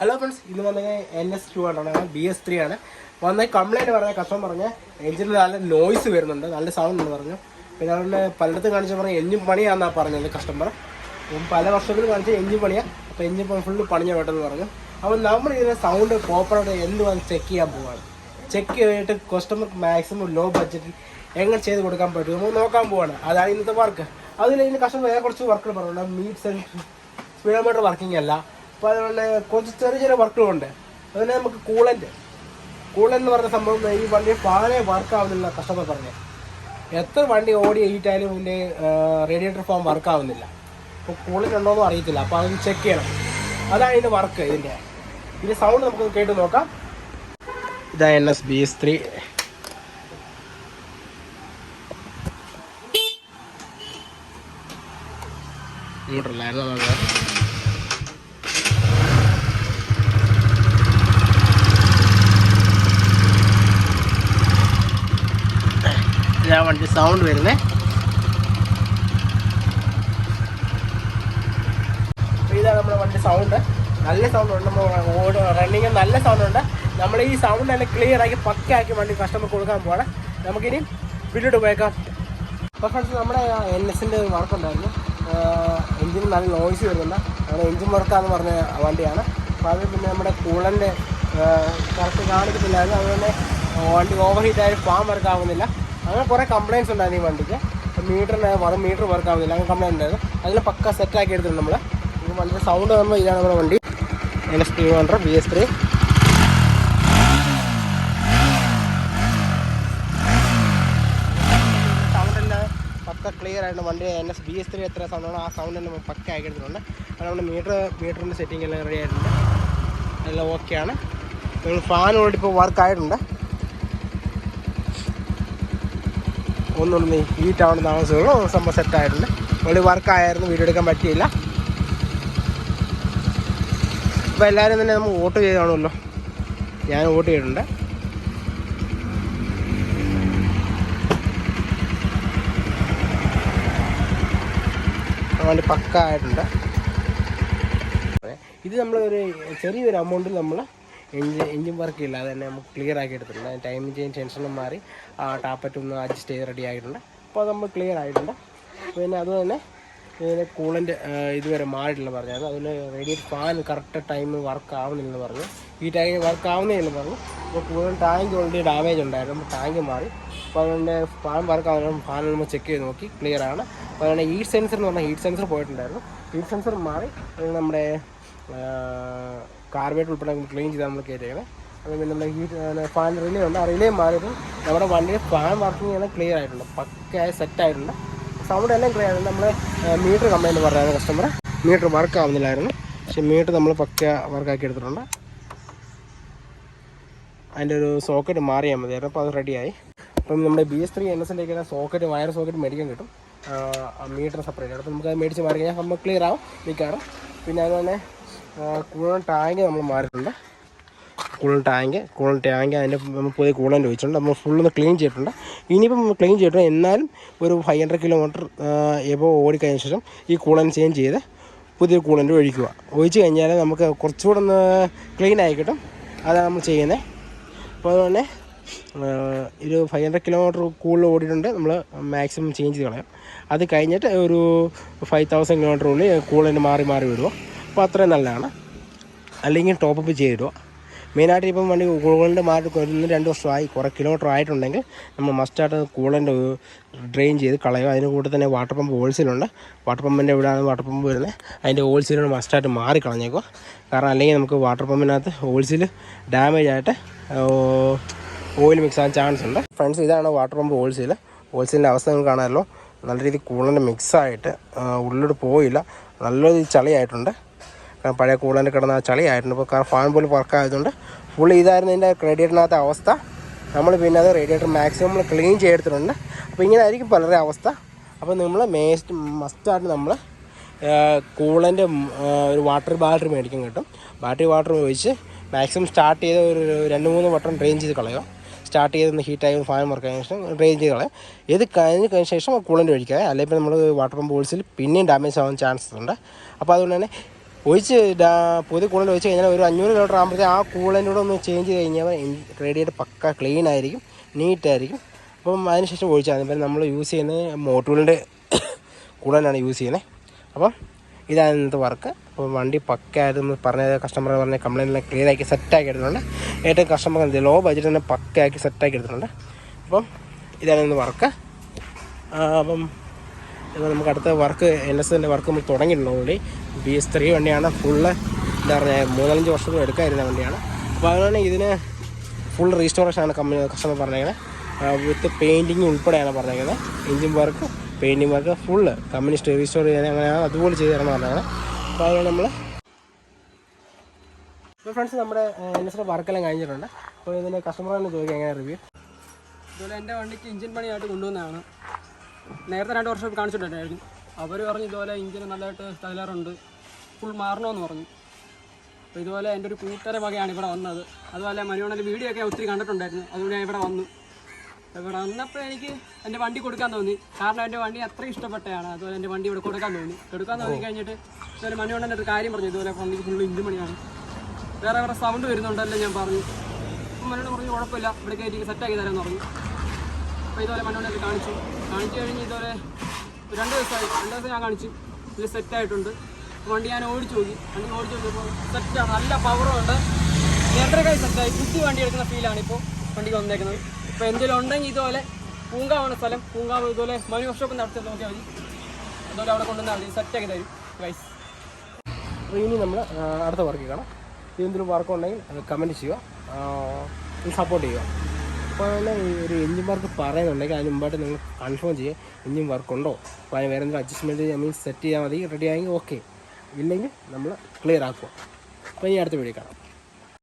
Hello friends ഇന്ന് വന്നത് N S two ആണ് ബി എസ് ത്രീ ആണ്. വന്ന കംപ്ലൈന്റ് പറഞ്ഞ കസ്റ്റമർ പറഞ്ഞ എഞ്ചിന് നല്ല നോയ്സ് വരുന്നുണ്ട് നല്ല സൗണ്ട് എന്ന് പറഞ്ഞു. പിന്നെ അവരുടെ പലയിടത്തും കാണിച്ച് പറഞ്ഞ എഞ്ചിൻ പണിയാന്നാണ് പറഞ്ഞത് കസ്റ്റമർ പല വർഷത്തിൽ കാണിച്ച എഞ്ചിൻ പണിയാണ് അപ്പോൾ എഞ്ചിൻ ഫുള്ള് പണിഞ്ഞ വേട്ടെന്ന് പറഞ്ഞു. അപ്പോൾ നമ്മൾ ഇതിന്റെ സൗണ്ട് പ്രോപ്പറായിട്ട് എന്ത് വന്ന് ചെക്ക് ചെയ്യാൻ പോവാണ്. ചെക്ക് ചെയ്തിട്ട് കസ്റ്റമർ മാക്സിമം ലോ ബഡ്ജറ്റിൽ എങ്ങനെ ചെയ്ത് കൊടുക്കാൻ പറ്റും നമ്മൾ നോക്കാൻ പോവാണ്. അതാണ് ഇന്നത്തെ വർക്ക് അതിൽ ഇതിന് കസ്റ്റമർ വേറെ കുറച്ച് വർക്കുകൾ പറഞ്ഞിട്ടുണ്ട്. മീറ്റ്സ് സ്പീഡോമീറ്റർ വർക്കിംഗ് അല്ല. അപ്പോൾ അതുപോലെ കുറച്ച് ചെറിയ ചെറിയ വർക്കുകളുണ്ട്. അതുപോലെ നമുക്ക് കൂളന്റ് കൂളന്റ് എന്ന് പറഞ്ഞ സംഭവം ഈ വണ്ടി വളരെ വർക്ക് ആവുന്നില്ല കസ്റ്റമർ പറഞ്ഞത് എത്ര വണ്ടി ഓടി ഹീറ്റായാലും ഇതിന്റെ റേഡിയേറ്റർ ഫോം വർക്ക് ആവുന്നില്ല. അപ്പോൾ കൂളന്റ് ഉണ്ടോയെന്നും അറിയത്തില്ല. അപ്പോൾ അതൊന്ന് ചെക്ക് ചെയ്യണം. അതാണ് ഇതിന്റെ വർക്ക് ഇതിന്റെ ഇതിന്റെ സൗണ്ട് നമുക്ക് കേട്ട് നോക്കാം. ഇതാ N S B S three നമുക്ക് ഇതാ വണ്ടി സൗണ്ട് വരുന്നേ. അപ്പൊ ഇതാണ് നമ്മുടെ വണ്ടി സൗണ്ട് നല്ല സൗണ്ട് ഉണ്ട്. നമ്മൾ ഓട് റണ്ണിങ് നല്ല സൗണ്ട് ഉണ്ട്. നമ്മൾ ഈ സൗണ്ട് തന്നെ ക്ലിയർ ആക്കി പക്കയാക്കി വണ്ടി കസ്റ്റമർ കൊടുക്കാൻ പോവാണ്. നമുക്കിനി വീട്ടിലോട്ട് പോയേക്കാം അപ്പോൾ ഫ്രണ്ട്സ് നമ്മുടെ എൻ എസിന്റെ വർക്ക് ഉണ്ടായിരുന്നു. എഞ്ചിന് നല്ല നോയ്സ് വരുന്നുണ്ട്. നമ്മുടെ എഞ്ചിൻ വർക്കാന്ന് പറഞ്ഞ വണ്ടിയാണ്. അപ്പോൾ അത് പിന്നെ നമ്മുടെ കൂളന്റെ കറക്റ്റ് കാണിക്കുന്നില്ലായിരുന്നു അതുകൊണ്ട് വണ്ടി ഓവർ ഹീറ്റായി ഫാം വർക്ക് ആവുന്നില്ല. അങ്ങനെ കുറേ കംപ്ലയിൻസ് ഉണ്ടായിരുന്നു ഈ വണ്ടിക്ക് മീറ്ററിന് വറും മീറ്റർ വർക്ക് ആവുന്നില്ല. അങ്ങനെ കംപ്ലയിന്റ് ഉണ്ടായിരുന്നു അതിൽ പക്ക സെറ്റ് ആക്കി എടുത്തിട്ടുണ്ട് നമ്മൾ ഇത് സൗണ്ട് നമ്മൾ ഇതാണ് നമ്മുടെ വണ്ടി. എൻ എസ് വണ്ടർ ബി എസ് ത്രീ ക്ലിയർ ആയിട്ട് വണ്ടി N S B S three എത്ര സൗണ്ടാണോ ആ സൗണ്ട് തന്നെ പക്ക ആക്കി എടുത്തിട്ടുണ്ട്. അത് നമ്മുടെ മീറ്റർ മീറ്ററിന്റെ സെറ്റിംഗ് എല്ലാം റെഡി ആയിട്ടുണ്ട്. എല്ലാം ഓക്കെയാണ് നിങ്ങൾ ഫാൻ ഓടിപ്പോൾ വർക്ക് ആയിട്ടുണ്ട്. ഒന്നുകൂടി ഹീറ്റ് ആവുന്ന താമസമുള്ളൂ സംഭവം സെറ്റായിട്ടുണ്ട് ഒരു വർക്ക് ആയിരുന്നു വീഡിയോ എടുക്കാൻ പറ്റിയില്ല. ഇപ്പോൾ എല്ലാവരും തന്നെ നമ്മൾ വോട്ട് ചെയ്താണല്ലോ ഞാൻ വോട്ട് ചെയ്തിട്ടുണ്ട്. അതുകൊണ്ട് പക്ക ആയിട്ടുണ്ട് ഇത് നമ്മൾ ഒരു ചെറിയൊരു എമൗണ്ടിൽ നമ്മൾ എഞ്ചിൻ എഞ്ചിൻ വർക്ക് ഇല്ല അത് തന്നെ നമുക്ക് ക്ലിയർ ആക്കി എടുത്തിട്ടുണ്ട്. ടൈം ചെയിൻ ടെൻഷനും മാറി ആ ടാപ്പറ്റ് ഒന്ന് അഡ്ജസ്റ്റ് ചെയ്ത് റെഡി ആയിട്ടുണ്ട്. അപ്പോൾ അത് നമ്മൾ ക്ലിയർ ആയിട്ടുണ്ട്. പിന്നെ അത് തന്നെ ഇതിന് കൂളന്റ് ഇതുവരെ മാറിയിട്ടില്ല പറഞ്ഞായിരുന്നു അതിന് റേഡിയേറ്റ് ഫാൻ കറക്റ്റ് ടൈമിൽ വർക്ക് ആവുന്നില്ലെന്ന് പറഞ്ഞു. ഈ ടൈം വർക്ക് ആവുന്നില്ലെന്ന് പറഞ്ഞു. അപ്പോൾ കൂളൻ ടാങ്ക് ഓൾറെഡി ഡാമേജ് ഉണ്ടായിരുന്നു. അപ്പോൾ ടാങ്ക് മാറി. അപ്പോൾ അതുകൊണ്ട് ഫാൻ വർക്ക് ആവുന്ന ഫാൻ നമ്മൾ ചെക്ക് ചെയ്ത് നോക്കി ക്ലിയർ ആണ്. അപ്പോൾ അതുകൊണ്ട് ഹീറ്റ് സെൻസർ എന്ന് പറഞ്ഞാൽ ഹീറ്റ് സെൻസർ പോയിട്ടുണ്ടായിരുന്നു. ഹീറ്റ് സെൻസർ മാറി. നമ്മുടെ കാർബേറ്റ് ഉൾപ്പെടെ ക്ലീൻ ചെയ്താൽ നമ്മൾ കയറ്റിയാണ് അത് പിന്നെ നമ്മുടെ ഹീറ്റ് ഫാൻ റിലേ ഉണ്ട്. ആ റിലേ മാറിയപ്പോൾ നമ്മുടെ വണ്ടിയുടെ ഫാൻ വർക്കിംഗ് എല്ലാം ക്ലിയർ ആയിട്ടുണ്ട് പക്കയായി സെറ്റ് ആയിട്ടുണ്ട്. സൗണ്ട് എല്ലാം ക്ലിയർ ആയിട്ടുണ്ട്. നമ്മൾ മീറ്റർ കംപ്ലൈന്റ് പറഞ്ഞായിരുന്നു കസ്റ്റമർ മീറ്റർ വർക്ക് ആവുന്നില്ലായിരുന്നു. പക്ഷേ മീറ്റർ നമ്മൾ പക്ക വർക്കാക്കി എടുത്തിട്ടുണ്ട്. അതിന്റെ ഒരു സോക്കറ്റ് മാറിയാൽ മതിയായിരുന്നു അപ്പോൾ അത് റെഡിയായി അപ്പം നമ്മുടെ B S three N S എന്റെ സോക്കറ്റ് വയർ സോക്കറ്റ് മേടിക്കാൻ കിട്ടും. മീറ്റർ സെപ്പറേറ്റ് അപ്പോൾ നമുക്ക് അത് മേടിച്ച് മാറി കഴിഞ്ഞാൽ നമ്മൾ ക്ലിയർ ആവും മിക്കാറും പിന്നെ അതുപോലെ കൂളൻ ടാങ്ക് നമ്മൾ മാറിയിട്ടുണ്ട്. കൂളൻ ടാങ്ക് കൂളൻ ടാങ്ക് അതിന്റെ നമ്മൾ പുതിയ കൂളൻ ഒഴിച്ചിട്ടുണ്ട്. നമ്മൾ ഫുള്ളൊന്ന് ക്ലീൻ ചെയ്തിട്ടുണ്ട്. ഇനിയിപ്പം ക്ലീൻ ചെയ്തിട്ടുണ്ട് എന്നാലും ഒരു ഫൈവ് ഹൺഡ്രഡ് കിലോമീറ്റർ എബോ ഓടിക്കഴിഞ്ഞ ശേഷം ഈ കൂളൻ ചേഞ്ച് ചെയ്ത് പുതിയ കൂളന്റ് ഒഴിക്കുക. ഒഴിച്ച് കഴിഞ്ഞാൽ നമുക്ക് കുറച്ചുകൂടെ ഒന്ന് ക്ലീൻ ആയി കിട്ടും. അതാണ് നമ്മൾ ചെയ്യുന്നത് അപ്പോൾ അതുപോലെ ഒരു ഫൈവ് ഹൺഡ്രഡ് കിലോമീറ്റർ കൂടുതൽ ഓടിയിട്ടുണ്ട്. നമ്മൾ മാക്സിമം ചേഞ്ച് ചെയ്ത് കളയാം. അത് കഴിഞ്ഞിട്ട് ഒരു ഫൈവ് തൗസൻഡ് കിലോമീറ്റർ ഉള്ളിൽ കൂളന്റ് മാറി മാറി വിടുക അപ്പോൾ അത്രയും നല്ലതാണ്. അല്ലെങ്കിൽ ടോപ്പ് അപ്പ് ചെയ്തിടുക. മെയിനായിട്ട് ഇപ്പം വണ്ടി കൂളന്റെ മാറ്റി ഒന്ന് രണ്ട് വർഷമായി. കുറേ കിലോമീറ്റർ ആയിട്ടുണ്ടെങ്കിൽ നമ്മൾ മസ്റ്റായിട്ട് കൂളന്റെ ഡ്രെയിൻ ചെയ്ത് കളയുക. അതിന് കൂടെ തന്നെ വാട്ടർ പമ്പ് ഹോൾസെയിലുണ്ട് വാട്ടർ പമ്പിന്റെ എവിടെയാണ് വാട്ടർ പമ്പ് വരുന്നത്. അതിന്റെ ഹോൾസെയിലാണ് മസ്റ്റായിട്ട് മാറി കളഞ്ഞേക്കുക. കാരണം അല്ലെങ്കിൽ നമുക്ക് വാട്ടർ പമ്പിനകത്ത് ഹോൾസെയിൽ ഡാമേജ് ആയിട്ട് ഓയിൽ മിക്സ് ആകാൻ ചാൻസ് ഉണ്ട്. ഫ്രണ്ട്സ് ഇതാണ് വാട്ടർ പമ്പ് ഹോൾസെയിൽ ഹോൾസെയിലിന്റെ അവസ്ഥ നിങ്ങൾക്ക് കാണാമല്ലോ. നല്ല രീതിയിൽ കൂളന്റെ മിക്സായിട്ട് ഉള്ളിലോട്ട് പോയില്ല. നല്ലൊരു ചളിയായിട്ടുണ്ട്. കാരണം പഴയ കൂടുതൽ കിടന്ന ആ ചളിയായിരുന്നു. ഇപ്പോൾ കാരണം ഫാൻ പോലും വർക്കായതുകൊണ്ട് ഫുൾ ഇതായിരുന്നു ഇതിന്റെ റേഡിയേറ്ററിനകത്തെ അവസ്ഥ. നമ്മൾ പിന്നെ അത് റേഡിയേറ്റർ മാക്സിമം നമ്മൾ ക്ലീൻ ചെയ്തെടുത്തിട്ടുണ്ട്. അപ്പോൾ ഇങ്ങനെ ആയിരിക്കും പലരുടെ അവസ്ഥ. അപ്പോൾ നമ്മൾ മേസ്റ്റ് മസ്റ്റായിട്ട് നമ്മൾ കൂളന്റെ ഒരു വാട്ടർ ബാറ്ററി മേടിക്കാൻ കിട്ടും. ബാറ്ററി വാട്ടർ ഒഴിച്ച് മാക്സിമം സ്റ്റാർട്ട് ചെയ്ത് ഒരു രണ്ട് മൂന്ന് വട്ടം ഡ്രെയിൻ ചെയ്ത് കളയുക. സ്റ്റാർട്ട് ചെയ്ത് ആയി ഫാൻ വർക്ക് ആയതിനു ശേഷം ഡ്രെയിൻ ചെയ്ത് കളയാം ഇത് കഴിഞ്ഞ് ശേഷം കൂളന്റ് ഒഴിക്കുക അല്ലെങ്കിൽ നമ്മൾ വാട്ടർ പമ്പ് ഹോൾസിൽ പിന്നെയും ഡാമേജ് ആവാൻ ചാൻസസ് ഉണ്ട്. അപ്പോൾ അതുകൊണ്ട് തന്നെ ഒഴിച്ച് പുതിയ കൂളൻ ഒഴിച്ച് കഴിഞ്ഞാൽ ഒരു അഞ്ഞൂറ് കിലോമീറ്റർ ആകുമ്പോഴത്തേക്ക് ആ കൂളന്റൂടെ ഒന്ന് ചേഞ്ച് ചെയ്ത് കഴിഞ്ഞാൽ റേഡിയേറ്റർ പക്ക ക്ലീൻ ആയിരിക്കും നീറ്റ് ആയിരിക്കും. അപ്പം അതിനുശേഷം ഒഴിച്ചാൽ മതി. നമ്മൾ യൂസ് ചെയ്യുന്നത് മോട്ടൂളിന്റെ കൂളനാണ് യൂസ് ചെയ്യുന്നത് അപ്പം ഇതാണ് ഇന്നത്തെ വർക്ക് അപ്പോൾ വണ്ടി പക്കയായിരുന്നു പറഞ്ഞ കസ്റ്റമർ പറഞ്ഞ കംപ്ലൈന്റെല്ലാം ക്ലിയർ ആക്കി സെറ്റാക്കി എടുത്തിട്ടുണ്ട്. ഏറ്റവും കസ്റ്റമർ എന്ത് ലോ ബഡ്ജറ്റ് തന്നെ പക്കയാക്കി സെറ്റാക്കി എടുത്തിട്ടുണ്ട്. അപ്പം ഇതാണ് ഇന്ന് വർക്ക് അപ്പം നമുക്ക് അടുത്ത വർക്ക് എൻ എസ് എന്റെ വർക്ക് നമ്മൾ തുടങ്ങിയിട്ടുണ്ട് ഓൾറെഡി ബി എസ് ത്രീ വണ്ടിയാണ്. ഫുള്ള് എന്താ പറയുക മൂന്നാലഞ്ച് വർഷം എടുക്കാതിരുന്ന വണ്ടിയാണ്. അപ്പോൾ അതുകൊണ്ട് ഇതിന് ഫുൾ റീസ്റ്റോറേഷനാണ് കമ്പനി കസ്റ്റമർ പറഞ്ഞേക്കുന്നത് വിത്ത് പെയിന്റിങ് ഉൾപ്പെടെയാണ് പറഞ്ഞേക്കുന്നത് engine work painting work full company restore ചെയ്യാൻ അങ്ങനെ അതുപോലെ ചെയ്ത് തരണം പറഞ്ഞത് അപ്പോൾ അതുകൊണ്ട് നമ്മൾ ഇപ്പോൾ ഫ്രണ്ട്സ് നമ്മുടെ എൻ എസിന്റെ വർക്കെല്ലാം കഴിഞ്ഞിട്ടുണ്ട്. അപ്പോൾ ഇതിന്റെ കസ്റ്റമർ തന്നെ ചോദിക്കുക എങ്ങനെ റിവ്യൂ അതുപോലെ എന്റെ വണ്ടിക്ക് എഞ്ചിൻ പണിയായിട്ട് കൊണ്ടുവന്നതാണ്. നേരത്തെ രണ്ട് വർഷം കാണിച്ചിട്ടുണ്ടായിരുന്നു. അവർ പറഞ്ഞു ഇതുപോലെ ഇഞ്ചിന് നല്ലതായിട്ട് തകരാറുണ്ട്. ഫുൾ മാറണമെന്ന് പറഞ്ഞു. അപ്പോൾ ഇതുപോലെ എന്റെ ഒരു കൂട്ടുകാരെ വകയാണ് ഇവിടെ വന്നത്. അതുപോലെ മനുവണ്ണന്റെ വീഡിയോ ഒക്കെ ഒത്തിരി കണ്ടിട്ടുണ്ടായിരുന്നു. അതുകൊണ്ട് ഞാൻ ഇവിടെ വന്നു. ഇവിടെ വന്നപ്പോൾ എനിക്ക് എന്റെ വണ്ടി കൊടുക്കാൻ തോന്നി. കാരണം എന്റെ വണ്ടി അത്ര ഇഷ്ടപ്പെട്ടതാണ്. അതുപോലെ എന്റെ വണ്ടി ഇവിടെ കൊടുക്കാൻ തോന്നി. കൊടുക്കാൻ തോന്നി കഴിഞ്ഞിട്ട് ഇതുപോലെ മനുവണ്ണന്റെ ഒരു കാര്യം പറഞ്ഞു. ഇതുപോലെ വണ്ടിക്ക് ഫുള്ള് ഇഞ്ചിൻ മണിയാണ് വേറെ വേറെ സൗണ്ട് വരുന്നുണ്ടല്ലോ ഞാൻ പറഞ്ഞു. മനുവണ്ണൻ പറഞ്ഞു കുഴപ്പമില്ല. ഇവിടെ കയറ്റി സെറ്റാക്കി തരാമെന്ന് പറഞ്ഞു. അപ്പോൾ ഇതുപോലെ മണ്ണോണ്ടൊക്കെ കാണിച്ചു. കാണിച്ചു കഴിഞ്ഞ് ഇതുപോലെ രണ്ട് ദിവസമായി. രണ്ട് ദിവസം ഞാൻ കാണിച്ചു. ഇതിൽ സെറ്റായിട്ടുണ്ട് വണ്ടി ഞാൻ ഓടിച്ചു നോക്കി. വണ്ടി ഓടിച്ചു നോക്കിയപ്പോൾ സെറ്റാണ് നല്ല പവറും ഉണ്ട്. നേരത്തേക്കായി സെറ്റായി കുത്തി വണ്ടി എടുക്കുന്ന ഫീലാണ് ഇപ്പോൾ വണ്ടിക്ക് വന്നേക്കുന്നത്. ഇപ്പോൾ എന്തെങ്കിലും ഉണ്ടെങ്കിൽ ഇതുപോലെ പൂങ്കാവാണ് സ്ഥലം. പൂങ്കാവ് ഇതുപോലെ മനു വർക്ക്ഷോപ്പ് നടത്തി നോക്കിയാൽ മതി. അതുപോലെ അവിടെ കൊണ്ടുവന്നാൽ മതി. സെറ്റാക്കി തരും ഗൈസ് അപ്പോൾ ഇനി നമ്മൾ അടുത്ത വർക്ക് കാണാം. എന്തെങ്കിലും വർക്ക് ഉണ്ടെങ്കിൽ കമന്റ് ചെയ്യുക. സപ്പോർട്ട് ചെയ്യുക. ഈ ഒരു എഞ്ചിൻ വർക്ക് പറയുന്നുണ്ടെങ്കിൽ അതിന് മുമ്പായിട്ട് നിങ്ങൾ കൺഫേം ചെയ്യുക എഞ്ചിൻ വർക്ക് ഉണ്ടോ? അപ്പോൾ അതിന് വേറെ എന്തെങ്കിലും അഡ്ജസ്റ്റ്മെന്റ് മീൻസ് സെറ്റ് ചെയ്താൽ മതി. റെഡി ആയെങ്കിൽ ഓക്കെ ഇല്ലെങ്കിൽ നമ്മൾ ക്ലിയർ ആക്കുക. അപ്പോൾ ഇനി അടുത്ത വീഡിയോ കാണാം.